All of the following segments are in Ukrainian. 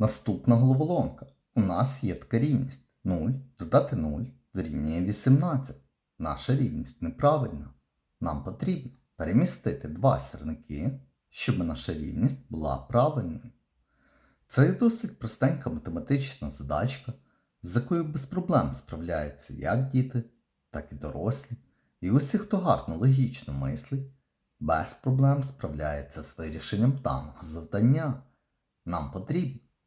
Наступна головоломка. У нас є така рівність 0 додати 0 дорівнює 18. Наша рівність неправильна. Нам потрібно перемістити два сірники, щоб наша рівність була правильною. Це досить простенька математична задачка, з якою без проблем справляються як діти, так і дорослі. І усі, хто гарно логічно мислить, без проблем справляється з вирішенням даного завдання. Нам потрібно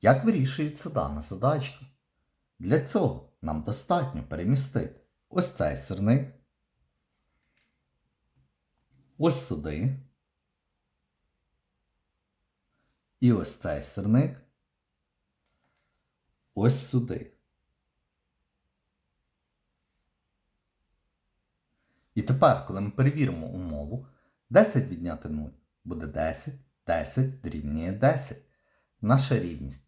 Як вирішується дана задачка? Для цього нам достатньо перемістити ось цей сирник, ось сюди, і ось цей сирник, ось сюди. І тепер, коли ми перевіримо умову, 10 відняти 0 буде 10, 10 дорівнює 10. Наша рівність